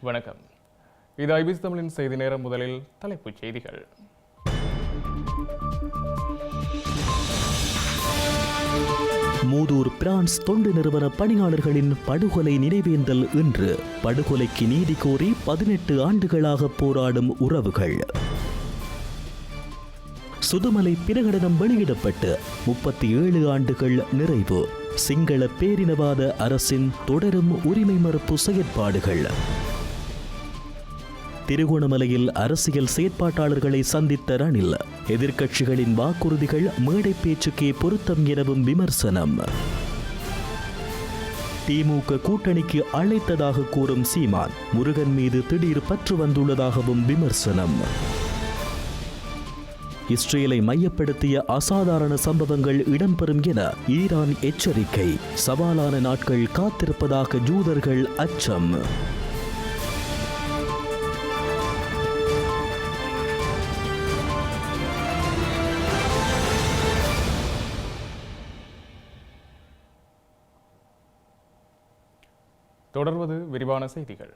வணக்கம். இது ஐபிசி தமிழின் செய்தி நேரம் முதலில் தலைப்புச் செய்திகள். மூதூர் பிரான்ஸ் தொண்டு நிறுவன பணியாளர்களின் படுகொலை நினைவேந்தல் இன்று. படுகொலைக்கு நீதி கோரி பதினெட்டு ஆண்டுகளாக போராடும் உறவுகள். சுதுமலை பிரகடனம் வெளியிடப்பட்டு முப்பத்தி ஏழு ஆண்டுகள் நிறைவு. சிங்கள பேரினவாத அரசின் தொடரும் உரிமை மறுப்பு செயற்பாடுகள். திருகோணமலையில் அரசியல் செயற்பாட்டாளர்களை சந்தித்த ரணில் எதிர்க்கட்சிகளின் வாக்குறுதிகள் மேடை பேச்சுக்கே பொருத்தம் எனவும் விமர்சனம். திமுக கூட்டணிக்கு அழைத்ததாக கூறும் சீமான் முருகன் மீது திடீர் பற்று வந்துள்ளதாகவும் விமர்சனம். இஸ்ரேலை மையப்படுத்திய அசாதாரண சம்பவங்கள் இடம்பெறும் என ஈரான் எச்சரிக்கை. சவாலான நாட்கள் காத்திருப்பதாக ஜூதர்கள் அச்சம். தொடர்வது விரிவான செய்திகள்.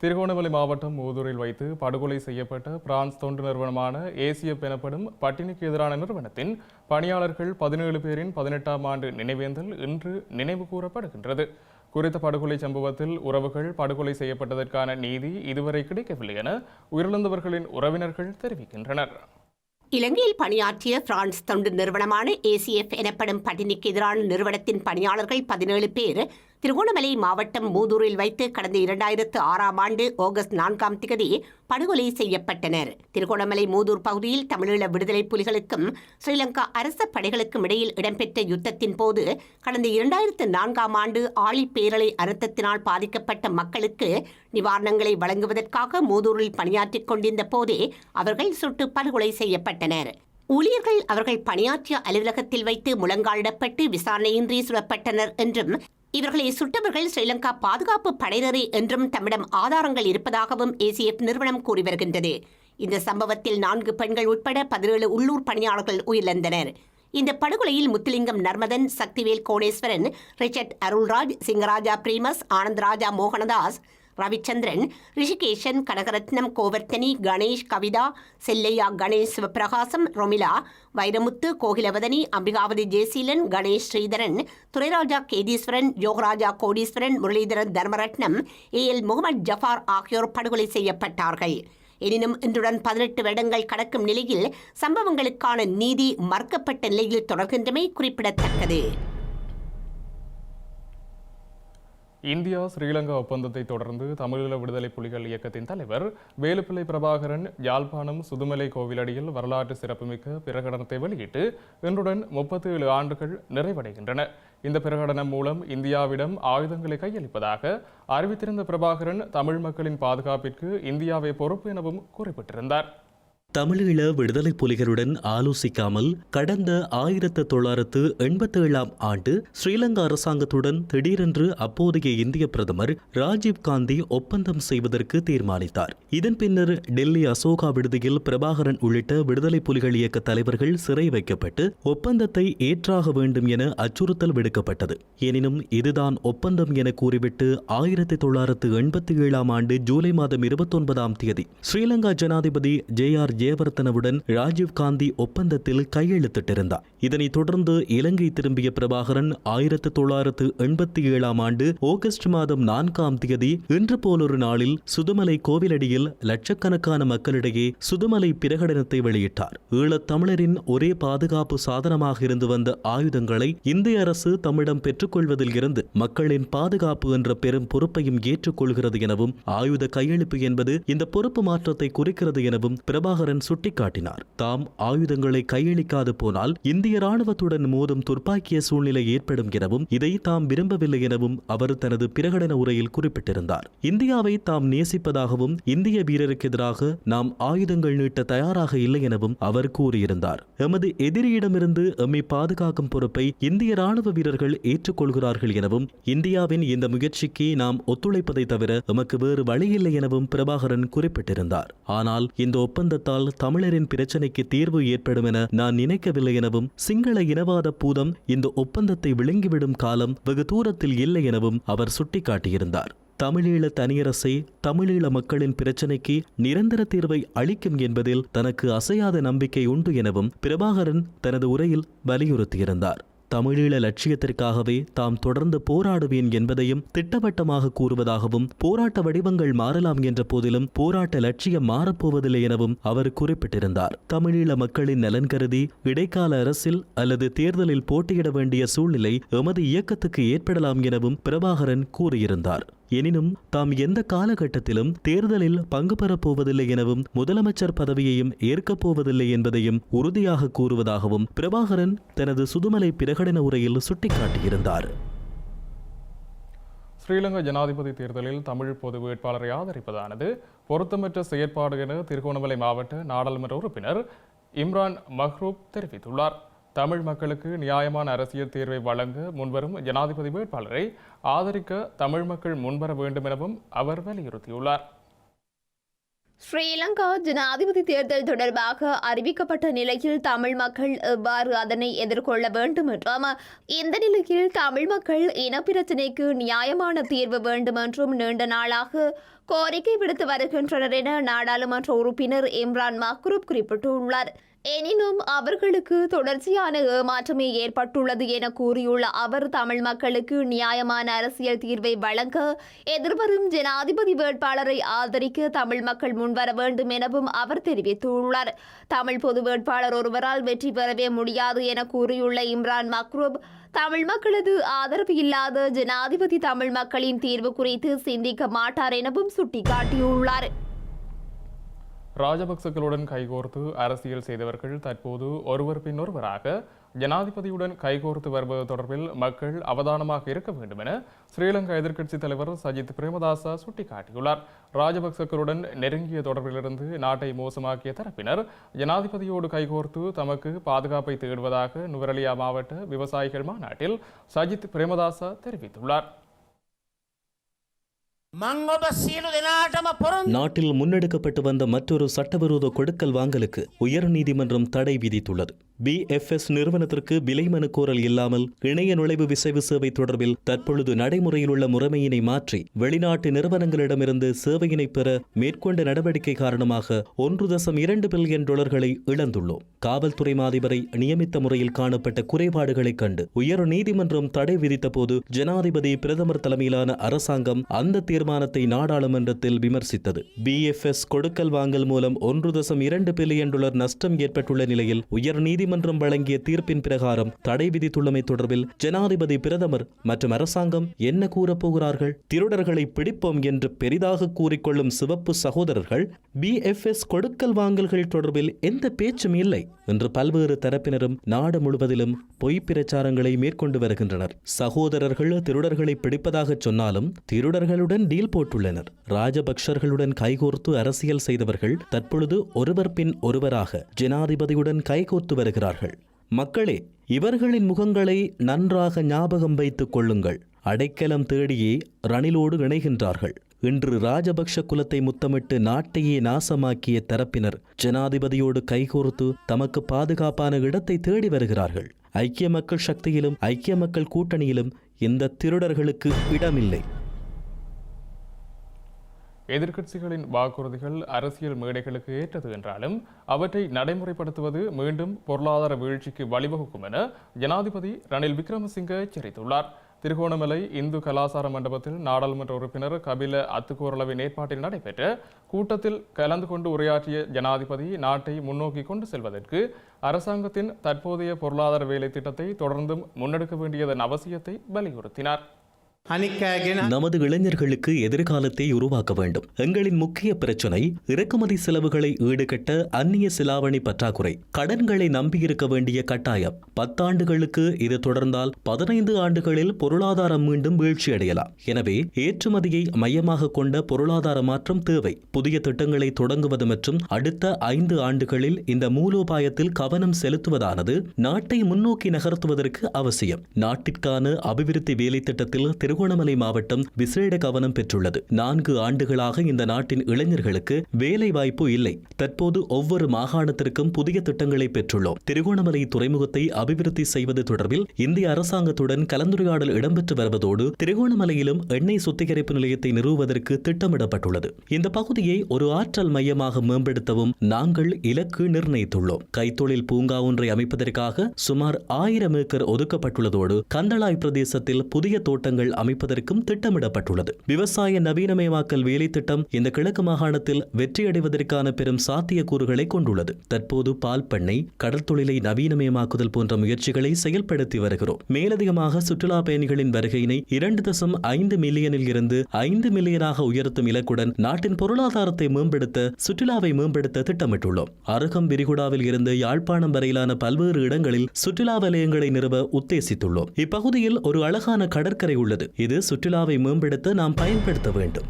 திருகோணமலை மாவட்டம் ஊதூரில் வைத்து படுகொலை செய்யப்பட்ட பிரான்ஸ் தொண்டு நிறுவனமான ஏசியப் எனப்படும் பட்டினிக்கு எதிரான நிறுவனத்தின் பணியாளர்கள் பதினேழு பேரின் பதினெட்டாம் ஆண்டு நினைவேந்தல் இன்று நினைவு கூறப்படுகின்றது. குறித்த படுகொலை சம்பவத்தில் உறவுகள் படுகொலை செய்யப்பட்டதற்கான நீதி இதுவரை கிடைக்கவில்லை என உயிரிழந்தவர்களின் உறவினர்கள் தெரிவிக்கின்றனர். இலங்கையில் பணியாற்றிய பிரான்ஸ் தொண்டு நிறுவனமான ஏசிஎஃப் எனப்படும் பட்டினிக்கு எதிரான நிறுவனத்தின் பணியாளர்கள் பதினேழு பேர் திருகோணமலை மாவட்டம் மூதூரில் வைத்து கடந்த இரண்டாயிரத்து ஆறாம் ஆண்டு ஆகஸ்ட் நான்காம் திகதி படுகொலை செய்யப்பட்டனர். திருகோணமலை மூதூர் பகுதியில் தமிழீழ விடுதலை புலிகளுக்கும் ஸ்ரீலங்கா அரச படைகளுக்கும் இடையில் இடம்பெற்ற யுத்தத்தின் போது கடந்த இரண்டாயிரத்து நான்காம் ஆண்டு ஆழி பேரலை பாதிக்கப்பட்ட மக்களுக்கு நிவாரணங்களை வழங்குவதற்காக மூதூரில் பணியாற்றிக் கொண்டிருந்த போதே அவர்கள் சுட்டு படுகொலை செய்யப்பட்டனர். ஊழியர்கள் அவர்கள் பணியாற்றிய அலுவலகத்தில் வைத்து முழங்காலிடப்பட்டு விசாரணையின்றி சுடப்பட்டனர் என்றும் இவர்களை சுட்டவர்கள் ஸ்ரீலங்கா பாதுகாப்பு படையினரே என்றும் தம்மிடம் ஆதாரங்கள் இருப்பதாகவும் ஏசிஎஃப் நிறுவனம் கூறி வருகின்றது. இந்த சம்பவத்தில் நான்கு பெண்கள் உட்பட பதினேழு உள்ளூர் பணியாளர்கள் உயிரிழந்தனர். இந்த படுகொலையில் Muthulingam Narmathan Sakthivel Kodeswaran Richard Arulraj Singaraja Premus Anandaraja Mohanadas Ravichandran Rishikeshan Kanagaratnam Kovarthani Ganesh Kavitha Sellaiah Ganesh Sivapragasam Romila Vairamuthu Kokilavathani Ambikavathi Jeyaseelan Ganesh Sritharan Thurairaja Ketheeswaran Yogaraja Kodeeswaran Muralitharan Tharmaratnam A. L. Mohamed Jaffar ஆகியோர் படுகொலை செய்யப்பட்டார்கள். எனினும் இன்றுடன் பதினெட்டு வருடங்கள் கடக்கும் நிலையில் சம்பவங்களுக்கான நீதி மறுக்கப்பட்ட நிலையில் தொடர்கின்றமை குறிப்பிடத்தக்கது. இந்தியா ஸ்ரீலங்கா ஒப்பந்தத்தை தொடர்ந்து தமிழீழ விடுதலை புலிகள் இயக்கத்தின் தலைவர் வேலுப்பிள்ளை பிரபாகரன் யாழ்ப்பாணம் சுதுமலை கோவிலடியில் வரலாற்று சிறப்புமிக்க பிரகடனத்தை வெளியிட்டு இன்றுடன் முப்பத்தி ஏழு ஆண்டுகள் நிறைவடைகின்றன. இந்த பிரகடனம் மூலம் இந்தியாவிடம் ஆயுதங்களை கையளிப்பதாக அறிவித்திருந்த பிரபாகரன் தமிழ் மக்களின் பாதுகாப்பிற்கு இந்தியாவை பொறுப்பு எனவும் குறிப்பிட்டிருந்தார். தமிழீழ விடுதலை புலிகளுடன் ஆலோசிக்காமல் கடந்த ஆயிரத்து தொள்ளாயிரத்து எண்பத்தி ஏழாம் ஆண்டு ஸ்ரீலங்கா அரசாங்கத்துடன் திடீரென்று அப்போதைய இந்திய பிரதமர் ராஜீவ் காந்தி ஒப்பந்தம் செய்வதற்கு தீர்மானித்தார். இதன் பின்னர் டெல்லி அசோகா விடுதியில் பிரபாகரன் உள்ளிட்ட விடுதலை புலிகள் இயக்க தலைவர்கள் சிறை வைக்கப்பட்டு ஒப்பந்தத்தை ஏற்றாக வேண்டும் என அச்சுறுத்தல் விடுக்கப்பட்டது. எனினும் இதுதான் ஒப்பந்தம் என கூறிவிட்டு ஆயிரத்தி தொள்ளாயிரத்து எண்பத்தி ஏழாம் ஆண்டு ஜூலை மாதம் இருபத்தொன்பதாம் தேதி ஸ்ரீலங்கா ஜனாதிபதி ஜே ஆர் ஜே ஜெயவர்த்தனவுடன் ராஜீவ்காந்தி ஒப்பந்தத்தில் கையெழுத்திட்டிருந்தார். இதனைத் தொடர்ந்து இலங்கை திரும்பிய பிரபாகரன் ஆயிரத்து தொள்ளாயிரத்து எண்பத்தி ஏழாம் ஆண்டு ஆகஸ்ட் மாதம் நான்காம் தேதி இன்று போலொரு நாளில் சுதுமலை கோவிலடியில் லட்சக்கணக்கான மக்களிடையே சுதுமலை பிரகடனத்தை வெளியிட்டார். ஈழத் தமிழரின் ஒரே பாதுகாப்பு சாதனமாக இருந்து வந்த ஆயுதங்களை இந்திய அரசு தம்மிடம் பெற்றுக்கொள்வதில் இருந்து மக்களின் பாதுகாப்பு என்ற பெரும் பொறுப்பையும் ஏற்றுக்கொள்கிறது எனவும் ஆயுத கையளிப்பு என்பது இந்த பொறுப்பு மாற்றத்தை குறிக்கிறது எனவும் பிரபாகரன் சுட்டிக்காட்டினார். தாம் ஆயுதங்களை கையளிக்காது போனால் இந்திய ராணுவத்துடன் மோதும் துர்ப்பாக்கிய சூழ்நிலை ஏற்படும் எனவும் இதை தாம் விரும்பவில்லை எனவும் அவர் தனது பிரகடன உரையில் குறிப்பிட்டிருந்தார். இந்தியாவை தாம் நேசிப்பதாகவும் இந்திய வீரருக்கு எதிராக நாம் ஆயுதங்கள் நீட்ட தயாராக இல்லை எனவும் அவர் கூறியிருந்தார். எமது எதிரியிடமிருந்து எம்மை பாதுகாக்கும் பொறுப்பை இந்திய ராணுவ வீரர்கள் ஏற்றுக்கொள்கிறார்கள் எனவும் இந்தியாவின் இந்த முயற்சிக்கு நாம் ஒத்துழைப்பதை தவிர எமக்கு வேறு வழியில்லை எனவும் பிரபாகரன் குறிப்பிட்டிருந்தார். ஆனால் இந்த ஒப்பந்தத்தால் ஒப்பந்தத்தால் தமிழரின் பிரச்சினைக்கு தீர்வு ஏற்படும் என நான் நினைக்கவில்லை எனவும் சிங்கள இனவாத பூதம் இந்த ஒப்பந்தத்தை விழுங்கிவிடும் காலம் வெகு தூரத்தில் இல்லை எனவும் அவர் சுட்டிக்காட்டியிருந்தார். தமிழீழ தனியரசை தமிழீழ மக்களின் பிரச்சினைக்கு நிரந்தர தீர்வை அளிக்கும் என்பதில் தனக்கு அசையாத நம்பிக்கை உண்டு எனவும் பிரபாகரன் தனது உரையில் வலியுறுத்தியிருந்தார். தமிழீழ லட்சியத்திற்காகவே தாம் தொடர்ந்து போராடுவேன் என்பதையும் திட்டவட்டமாக கூறுவதாகவும் போராட்ட வடிவங்கள் மாறலாம் என்ற போதிலும் போராட்ட லட்சியம் மாறப்போவதில்லை எனவும் அவர் குறிப்பிட்டிருந்தார். தமிழீழ மக்களின் நலன் கருதி இடைக்கால அரசில் அல்லது தேர்தலில் போட்டியிட வேண்டிய சூழ்நிலை எமது இயக்கத்துக்கு ஏற்படலாம் எனவும் பிரபாகரன் கூறியிருந்தார். எனினும் தாம் எந்த காலகட்டத்திலும் தேர்தலில் பங்கு பெறப் போவதில்லை எனவும் முதலமைச்சர் பதவியையும் ஏற்கப் போவதில்லை என்பதையும் உறுதியாக கூறுவதாகவும் பிரபாகரன் தனது சுதுமலை பிரகடன உரையில் சுட்டிக்காட்டியிருந்தார். ஸ்ரீலங்கா ஜனாதிபதி தேர்தலில் தமிழ் பொது வேட்பாளரை ஆதரிப்பதானது? பொருத்தமற்ற செயற்பாடு என திருகோணமலை மாவட்ட நாடாளுமன்ற உறுப்பினர் இம்ரான் மஹ்ரூப் தெரிவித்துள்ளார். தமிழ் மக்களுக்கு நியாயமான அரசியல் தீர்வை வழங்க முன்வரும் ஜனாதிபதி வேட்பாளரை ஆதரிக்க தமிழ் மக்கள் முன்வர வேண்டும் எனவும் அவர் வலியுறுத்தியுள்ளார். ஸ்ரீலங்கா ஜனாதிபதி தேர்தல் தொடர்பாக அறிவிக்கப்பட்ட நிலையில் தமிழ் மக்கள் எவ்வாறு அதனை எதிர்கொள்ள வேண்டும் என்றும் இந்த நிலையில் தமிழ் மக்கள் இனப்பிரச்சினைக்கு நியாயமான தீர்வு வேண்டும் என்றும் நீண்ட நாளாக கோரிக்கை விடுத்து வருகின்றனர் என நாடாளுமன்ற உறுப்பினர் இம்ரான் மக்ரூப் குறிப்பிட்டுள்ளார். எனினும் அவர்களுக்கு தொடர்ச்சியான ஏமாற்றமே ஏற்பட்டுள்ளது என கூறியுள்ள அவர் தமிழ் மக்களுக்கு நியாயமான அரசியல் தீர்வை வழங்க எதிர்வரும் ஜனாதிபதி வேட்பாளரை ஆதரிக்க தமிழ் மக்கள் முன்வர வேண்டும் எனவும் அவர் தெரிவித்துள்ளார். தமிழ் பொது வேட்பாளர் ஒருவரால் வெற்றி பெறவே முடியாது என கூறியுள்ள இம்ரான் மக்ரூப் தமிழ் மக்களது ஆதரவு இல்லாத ஜனாதிபதி தமிழ் மக்களின் தீர்வு குறித்து சிந்திக்க மாட்டார் எனவும் சுட்டிக்காட்டியுள்ளார். ராஜபக்சகளுடன் கைகோர்த்து அரசியல் செய்தவர்கள் தற்போது ஒருவர் பின்னொருவராக ஜனாதிபதியுடன் கைகோர்த்து வருவது தொடர்பில் மக்கள் அவதானமாக இருக்க வேண்டும் என ஸ்ரீலங்கா எதிர்க்கட்சித் தலைவர் சஜித் பிரேமதாசா சுட்டிக்காட்டியுள்ளார். ராஜபக்சக்களுடன் நெருங்கிய தொடர்பிலிருந்து நாட்டை மோசமாக்கிய தரப்பினர் ஜனாதிபதியோடு கைகோர்த்து தமக்கு பாதுகாப்பை தேடுவதாக நுவரலியா மாவட்ட விவசாயிகள் மாநாட்டில் சஜித் பிரேமதாசா தெரிவித்துள்ளார். நாட்டில் முன்னெடுக்கப்பட்டு வந்த மற்றொரு சட்டவிரோத கொடுக்கல் வாங்கலுக்கு உயர்நீதிமன்றம் தடை விதித்துள்ளது. பிஎஃப்எஸ் நிறுவனத்திற்கு விலை மனு கோரல் இல்லாமல் இணைய நுழைவு விசைவு சேவை தொடர்பில் தற்பொழுது நடைமுறையில் உள்ள முறைமையினை மாற்றி வெளிநாட்டு நிறுவனங்களிடமிருந்து சேவையினை பெற மேற்கொண்ட நடவடிக்கை காரணமாக ஒன்று தசம் இரண்டு பில்லியன் டாலர்களை இழந்துள்ளோம். காவல்துறை மாதிபரை நியமித்த முறையில் காணப்பட்ட குறைபாடுகளைக் கண்டு உயர் நீதிமன்றம் தடை விதித்த போது ஜனாதிபதி பிரதமர் தலைமையிலான அரசாங்கம் அந்த தீர்மானத்தை நாடாளுமன்றத்தில் விமர்சித்தது. பிஎஃப்எஸ் கொடுக்கல் வாங்கல் மூலம் ஒன்று தசம் இரண்டு பில்லியன் டாலர் நஷ்டம் ஏற்பட்டுள்ள நிலையில் உயர் நீதிமன்றம் வழங்கிய தீர்ப்பின் பிரகாரம் தடை விதித்துள்ளமை தொடர்பில் ஜனாதிபதி பிரதமர் மற்றும் அரசாங்கம் என்ன கூறப்போகிறார்கள் திருடர்களை பிடிப்போம் என்று பெரிதாக கூறிக்கொள்ளும் சிவப்பு சகோதரர்கள் பிஎஃப்எஸ் கொடுக்கல் வாங்கல்கள் தொடர்பில் எந்த பேச்சும் இல்லை என்று பல்வேறு தரப்பினரும் நாடு முழுவதிலும் பொய் பிரச்சாரங்களை மேற்கொண்டு வருகின்றனர். சகோதரர்கள் திருடர்களை பிடிப்பதாக சொன்னாலும் திருடர்களுடன் டீல் போட்டுள்ளனர். ராஜபக்ஷர்களுடன் கைகோர்த்து அரசியல் செய்தவர்கள் தற்பொழுது ஒருவர் பின் ஒருவராக ஜனாதிபதியுடன் கைகோர்த்து வருகிறார்கள். மக்களே இவர்களின் முகங்களை நன்றாக ஞாபகம் வைத்துக் கொள்ளுங்கள். அடைக்கலம் தேடியே ரணிலோடு இணைகின்றார்கள். இன்று ராஜபக்ஷ குலத்தை முத்தமிட்டு நாட்டையே நாசமாக்கிய தரப்பினர் ஜனாதிபதியோடு கைகோர்த்து தமக்கு பாதுகாப்பான இடத்தை தேடி வருகிறார்கள். ஐக்கிய மக்கள் சக்தியிலும் ஐக்கிய மக்கள் கூட்டணியிலும் இந்த திருடர்களுக்கு இடமில்லை. எதிர்க்கட்சிகளின் வாக்குறுதிகள் அரசியல் மேடைகளுக்கு ஏற்றது என்றாலும் அவற்றை நடைமுறைப்படுத்துவது மீண்டும் பொருளாதார வீழ்ச்சிக்கு வழிவகுக்கும் என ஜனாதிபதி ரணில் விக்ரமசிங்க எச்சரித்துள்ளார். திருகோணமலை இந்து கலாசார மண்டபத்தில் நாடாளுமன்ற உறுப்பினர் கபில அத்துக்கோரளவின் ஏற்பாட்டில் நடைபெற்ற கூட்டத்தில் கலந்து கொண்டு உரையாற்றிய ஜனாதிபதி நாட்டை முன்னோக்கி கொண்டு செல்வதற்கு அரசாங்கத்தின் தற்போதைய பொருளாதார வேலை திட்டத்தை தொடர்ந்தும் முன்னெடுக்க வேண்டியதன் அவசியத்தை வலியுறுத்தினார். நமது இளைஞர்களுக்கு எதிர்காலத்தை உருவாக்க வேண்டும். எங்களின் முக்கிய பிரச்சனை இறக்குமதி செலவுகளை ஈடுகட்ட அந்நிய சிலாவணி பற்றாக்குறை. கடன்களை நம்பியிருக்க வேண்டிய கட்டாயம். பத்தாண்டுகளுக்கு இது தொடர்ந்தால் பதினைந்து ஆண்டுகளில் பொருளாதாரம் மீண்டும் வீழ்ச்சியடையலாம். எனவே ஏற்றுமதியை மையமாக கொண்ட பொருளாதார மாற்றம் தேவை. புதிய திட்டங்களை தொடங்குவது மற்றும் அடுத்த ஐந்து ஆண்டுகளில் இந்த மூலோபாயத்தில் கவனம் செலுத்துவதானது நாட்டை முன்னோக்கி நகர்த்துவதற்கு அவசியம். நாட்டிற்கான அபிவிருத்தி வேலை திட்டத்தில் திரு திருகோணமலை மாவட்டம் விசேட கவனம் பெற்றுள்ளது. நான்கு ஆண்டுகளாக இந்த நாட்டின் இளைஞர்களுக்கு வேலை வாய்ப்பு இல்லை. தற்போது ஒவ்வொரு மாகாணத்திற்கும் புதிய திட்டங்களை பெற்றுள்ளோம். திருகோணமலை துறைமுகத்தை அபிவிருத்தி செய்வது தொடர்பில் இந்திய அரசாங்கத்துடன் கலந்துரையாடல் இடம்பெற்று வருவதோடு திருகோணமலையிலும் எண்ணெய் சுத்திகரிப்பு நிலையத்தை நிறுவுவதற்கு திட்டமிடப்பட்டுள்ளது. இந்த பகுதியை ஒரு ஆற்றல் மையமாக மேம்படுத்தவும் நாங்கள் இலக்கு நிர்ணயித்துள்ளோம். கைத்தொழில் பூங்கா ஒன்றை அமைப்பதற்காக சுமார் ஆயிரம் ஏக்கர் ஒதுக்கப்பட்டுள்ளதோடு கந்தளாய் பிரதேசத்தில் புதிய தோட்டங்கள் அமைப்பதற்கும் திட்டமிடப்பட்டுள்ளது. விவசாய நவீனமயமாக்கல் வேலை திட்டம் இந்த கிழக்கு மாகாணத்தில் வெற்றியடைவதற்கான பெரும் சாத்தியக்கூறுகளை கொண்டுள்ளது. தற்போது பால் பண்ணை கடல் தொழிலை நவீனமயமாக்குதல் போன்ற முயற்சிகளை செயல்படுத்தி வருகிறோம். மேலதிகமாக சுற்றுலா பயணிகளின் வருகையினை இரண்டு தசம் ஐந்து மில்லியனில் இருந்து ஐந்து மில்லியனாக உயர்த்தும் இலக்குடன் நாட்டின் பொருளாதாரத்தை மேம்படுத்த சுற்றுலாவை மேம்படுத்த திட்டமிட்டுள்ளோம். அருகம் விரிகுடாவில் இருந்து யாழ்ப்பாணம் வரையிலான பல்வேறு இடங்களில் சுற்றுலா வலயங்களை நிறுவ உத்தேசித்துள்ளோம். இப்பகுதியில் ஒரு அழகான கடற்கரை உள்ளது. இது சுற்றுலாவை மேம்படுத்த நாம் பயன்படுத்த வேண்டும்.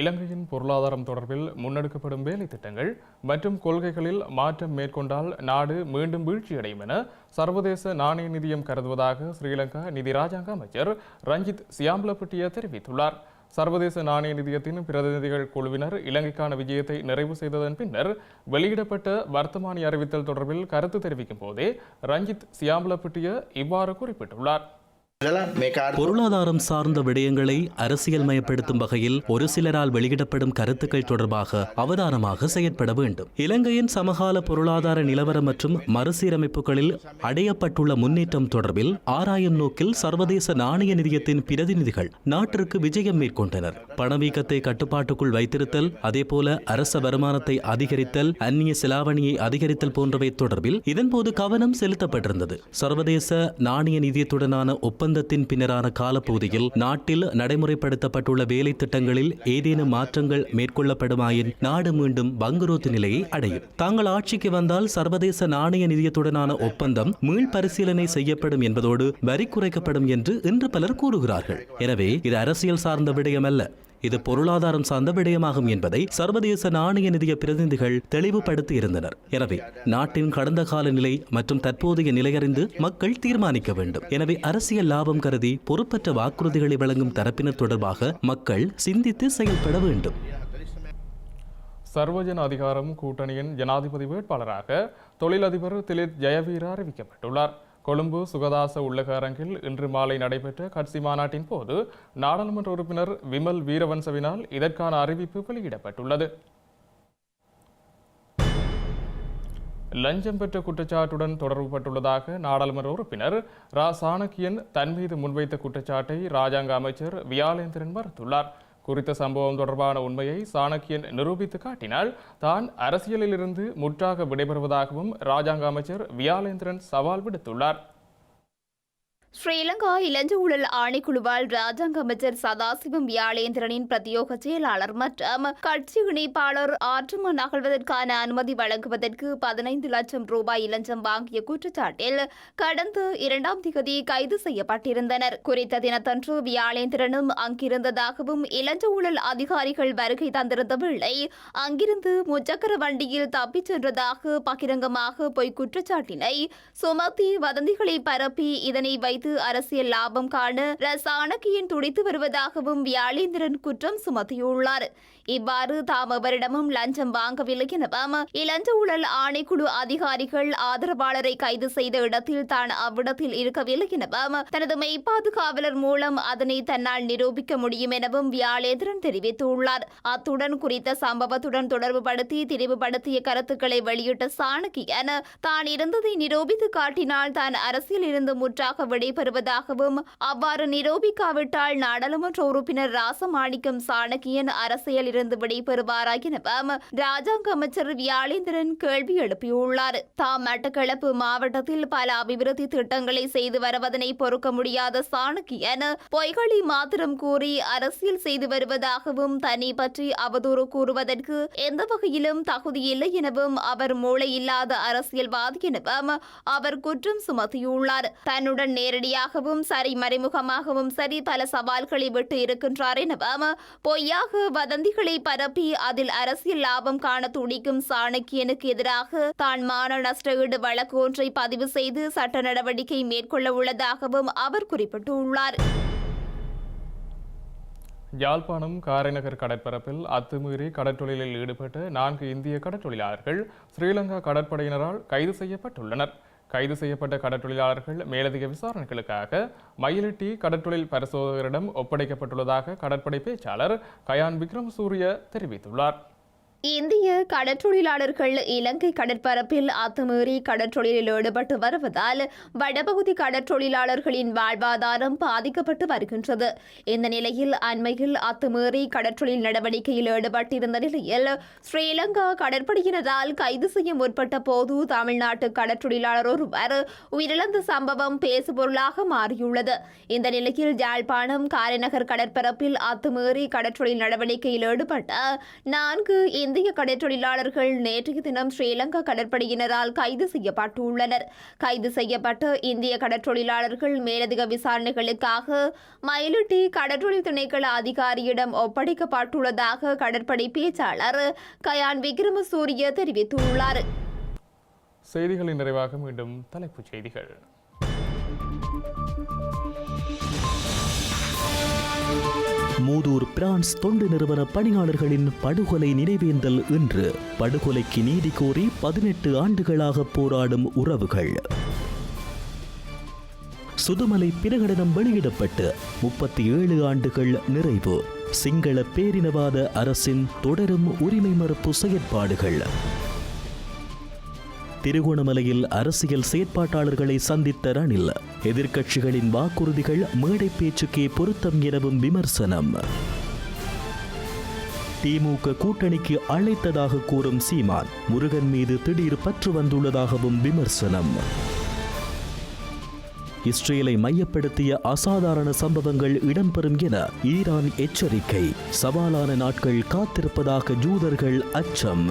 இலங்கையின் பொருளாதாரம் தொடர்பில் முன்னெடுக்கப்படும் வேலை திட்டங்கள் மற்றும் கொள்கைகளில் மாற்றம் மேற்கொண்டால் நாடு மீண்டும் வீழ்ச்சியடையும் என சர்வதேச நாணய நிதியம் கருதுவதாக ஸ்ரீலங்கா நிதி ராஜாங்க அமைச்சர் ரஞ்சித் சியாம்பலப்பட்டிய தெரிவித்துள்ளார். சர்வதேச நாணய நிதியத்தின் பிரதிநிதிகள் குழுவினர் இலங்கைக்கான விஜயத்தை நிறைவு செய்ததன் பின்னர் வெளியிடப்பட்ட வர்த்தமானி அறிவித்தல் தொடர்பில் கருத்து தெரிவிக்கும் போதே ரஞ்சித் சியாம்பலப்பிட்டிய இவ்வாறு குறிப்பிட்டுள்ளார். பொருளாதாரம் சார்ந்த விடயங்களை அரசியல் மயப்படுத்தும் வகையில் ஒரு சிலரால் வெளியிடப்படும் கருத்துக்கள் தொடர்பாக அவதானமாக செயற்பட வேண்டும். இலங்கையின் சமகால பொருளாதார நிலவரம் மற்றும் மறுசீரமைப்புகளில் அடையப்பட்டுள்ள முன்னேற்றம் தொடர்பில் ஆராயும் நோக்கில் சர்வதேச நாணய நிதியத்தின் பிரதிநிதிகள் நாட்டிற்கு விஜயம் மேற்கொண்டனர். பணவீக்கத்தை கட்டுப்பாட்டுக்குள் வைத்திருத்தல் அதேபோல அரச வருமானத்தை அதிகரித்தல் அந்நிய செலாவணியை அதிகரித்தல் போன்றவை தொடர்பில் இதன்போது கவனம் செலுத்தப்பட்டிருந்தது. சர்வதேச நாணய நிதியத்துடனான ஒப்பந்தத்தின் பின்னரான காலப்பகுதியில் நாட்டில் நடைமுறைப்படுத்தப்பட்டுள்ள வேலை திட்டங்களில் ஏதேனும் மாற்றங்கள் மேற்கொள்ளப்படுமாயின் நாடு மீண்டும் பங்குரோத்து நிலையை அடையும். தாங்கள் ஆட்சிக்கு வந்தால் சர்வதேச நாணய நிதியத்துடனான ஒப்பந்தம் மீள் பரிசீலனை செய்யப்படும் என்பதோடு வரி குறைக்கப்படும் என்று இன்று பலர் கூறுகிறார்கள். எனவே இது அரசியல் சார்ந்த விடயமல்ல. இது பொருளாதாரம் சார்ந்த விடயமாகும் என்பதை சர்வதேச நாணய நிதிய பிரதிநிதிகள் தெளிவுபடுத்தி இருந்தனர். எனவே நாட்டின் கடந்த கால நிலை மற்றும் தற்போதைய நிலையறிந்து மக்கள் தீர்மானிக்க வேண்டும். எனவே அரசியல் லாபம் கருதி பொறுப்பற்ற வாக்குறுதிகளை வழங்கும் தரப்பினர் தொடர்பாக மக்கள் சிந்தித்து செயல்பட வேண்டும். சர்வஜன அதிகாரம் கூட்டணியின் ஜனாதிபதி வேட்பாளராக தொழிலதிபர் திலித் ஜெயவீர அறிவிக்கப்பட்டுள்ளார். கொழும்பு சுகதாச உள்ளக அரங்கில் இன்று மாலை நடைபெற்ற கட்சி மாநாட்டின் போது நாடாளுமன்ற உறுப்பினர் விமல் வீரவன்சவினால் இதற்கான அறிவிப்பு வெளியிடப்பட்டுள்ளது. லஞ்சம் பெற்ற குற்றச்சாட்டுடன் தொடர்புபட்டுள்ளதாக நாடாளுமன்ற உறுப்பினர் ரா. சாணக்கியன் தன் மீது முன்வைத்த குற்றச்சாட்டை ராஜாங்க அமைச்சர் வியாலேந்திரன் மறுத்துள்ளார். குறித்த சம்பவம் தொடர்பான உண்மையை சாணக்கியன் நிரூபித்து காட்டினால் தான் அரசியலிலிருந்து முற்றாக விடைபெறுவதாகவும் ராஜாங்க அமைச்சர் வியாலேந்திரன் சவால் விடுத்துள்ளார். ஸ்ரீலங்கா இளஞ்ச ஊழல் ஆணைக்குழுவால் ராஜாங்க அமைச்சர் சதாசிவம் வியாழேந்திரனின் பிரத்யோக செயலாளர் மற்றும் கட்சி இணைப்பாளர் ஆற்றுமன் அகழ்வதற்கான அனுமதி வழங்குவதற்கு பதினைந்து லட்சம் ரூபாய் இலஞ்சம் வாங்கிய குற்றச்சாட்டில் கடந்த இரண்டாம் திகதி கைது செய்யப்பட்டிருந்தனர். குறித்த தினத்தன்று வியாழேந்திரனும் அங்கிருந்ததாகவும் இளஞ்ச ஊழல் அதிகாரிகள் வருகை தந்திருந்த வேளை அங்கிருந்து முச்சக்கர வண்டியில் தப்பிச் சென்றதாக பகிரங்கமாக பொய் குற்றச்சாட்டினை சுமத்தி வதந்திகளை பரப்பி இதனை வைத்து அரசியல் லாபம் காண ர. துடித்து வருவதாகவும் வியாழேந்திரன் குற்றம் சுமத்தியுள்ளார் இவ்வாறு தாம் அவரிடமும் லஞ்சம் வாங்கவில்லை எனவும் இலஞ்ச ஊழல் ஆணைக்குழு அதிகாரிகள் ஆதரவாளரை கைது செய்த இடத்தில் தான் அவ்விடத்தில் இருக்கவில்லை எனவும் தனது மெய்ப்பாதுகாவலர் மூலம் அதனை தன்னால் நிரூபிக்க முடியும் எனவும் வியாழேந்திரன் தெரிவித்துள்ளார். அத்துடன் குறித்த சம்பவத்துடன் தொடர்புபடுத்தி திரிவுபடுத்திய கருத்துக்களை வெளியிட்ட சாணக்கியன் தான் இருந்ததை நிரூபித்து காட்டினால் தான் அரசியல் இருந்து முற்றாக விடைபெறுவதாகவும் அவ்வாறு நிரூபிக்காவிட்டால் நாடாளுமன்ற உறுப்பினர் ராசமாணிக்கம் சாணக்கியன் அரசியல் இருந்து விடைபெறுவாரா எனவும் ராஜாங்க அமைச்சர் வியாழேந்திரன் கேள்வி எழுப்பியுள்ளார். தாம் மட்டக்களப்பு மாவட்டத்தில் பல அபிவிருத்தி திட்டங்களை செய்து வருவதனை பொறுக்க முடியாத சாணக்கியன் பொய்களை மாத்திரம் கூறி அரசியல் செய்து வருவதாகவும் தன்னை பற்றி அவதூறு கூறுவதற்கு எந்த வகையிலும் தகுதியில்லை எனவும் அவர் மூளை இல்லாத அரசியல்வாதி எனவும் அவர் குற்றம் சுமத்தியுள்ளார். தன்னுடன் நேரடியாகவும் சரி மறைமுகமாகவும் சரி பல சவால்களை விட்டு இருக்கின்றார் எனவும் பொய்யாக வதந்திகளை செய்திகளை பரப்பி அதில் அரசியல் லாபம் காண துடிக்கும் சாணக்கியனுக்கு எதிராக தான் மான நஷ்டஈடு வழக்கு ஒன்றை பதிவு செய்து சட்ட நடவடிக்கை மேற்கொள்ள உள்ளதாகவும் அவர் குறிப்பிட்டுள்ளார். யாழ்ப்பாணம் காரைநகர் கடற்பரப்பில் அத்துமீறி கடற்றொழிலில் ஈடுபட்ட நான்கு இந்திய கடற்றொழிலாளர்கள் ஸ்ரீலங்கா கடற்படையினரால் கைது செய்யப்பட்டுள்ளனர். கைது செய்யப்பட்ட கடற்றொழிலாளர்கள் மேலதிக விசாரணைகளுக்காக மயிலிட்டி கடற்றொழில் பரிசோதகரிடம் ஒப்படைக்கப்பட்டுள்ளதாக கடற்படை பேச்சாளர் கயான் விக்ரம் சூரிய தெரிவித்துள்ளார். இந்திய கடற்றொழிலாளர்கள் இலங்கை கடற்பரப்பில் அத்துமீறி கடற்றொழிலில் ஈடுபட்டு வருவதால் வடபகுதி கடற்றொழிலாளர்களின் வாழ்வாதாரம் பாதிக்கப்பட்டு வருகின்றது. இந்த நிலையில் அண்மையில் அத்துமீறி கடற்றொழில் நடவடிக்கையில் ஈடுபட்டிருந்த நிலையில் ஸ்ரீலங்கா கடற்படையினரால் கைது செய்ய முற்பட்ட போது தமிழ்நாட்டு கடற்றொழிலாளர் ஒருவர் உயிரிழந்த சம்பவம் பேசுபொருளாக மாறியுள்ளது. இந்த நிலையில் யாழ்ப்பாணம் காரைநகர் கடற்பரப்பில் அத்துமீறி கடற்றொழில் நடவடிக்கையில் ஈடுபட்ட நான்கு இந்திய கடற்றொழிலாளர்கள் நேற்றைய தினம் ஸ்ரீலங்கா கடற்படையினரால் கைது செய்யப்பட்டுள்ளனர். கைது செய்யப்பட்ட இந்திய கடற்றொழிலாளர்கள் மேலதிக விசாரணைகளுக்காக மயிலிட்டி கடற்றொழில் திணைக்கள அதிகாரியிடம் ஒப்படைக்கப்பட்டுள்ளதாக கடற்படை பேச்சாளர் கயான் விக்ரமசூரிய தெரிவித்துள்ளார். செய்திகளின் நிறைவாக மீண்டும் தலைப்புச் செய்திகள். மூதூர் பிரான்ஸ் தொண்டு நிறுவன பணியாளர்களின் படுகொலை நினைவேந்தல் இன்று. படுகொலைக்கு நீதி கோரி பதினெட்டு ஆண்டுகளாக போராடும் உறவுகள். சுதுமலை பிரகடனம் வெளியிடப்பட்டு முப்பத்தி ஏழு ஆண்டுகள் நிறைவு. சிங்கள பேரினவாத அரசின் தொடரும் உரிமை மறுப்பு செயற்பாடுகள். திருகோணமலையில் அரசியல் செயற்பாட்டாளர்களை சந்தித்த ரணில் எதிர்க்கட்சிகளின் வாக்குறுதிகள் மேடை பேச்சுக்கே பொருத்தம் எனவும் விமர்சனம். திமுக கூட்டணிக்கு அழைத்ததாக கூறும் சீமான் முருகன் மீது திடீர் பற்று வந்துள்ளதாகவும் விமர்சனம். இஸ்ரேலை மையப்படுத்திய அசாதாரண சம்பவங்கள் இடம்பெறும் என ஈரான் எச்சரிக்கை. சவாலான நாட்கள் காத்திருப்பதாக ஜூதர்கள் அச்சம்.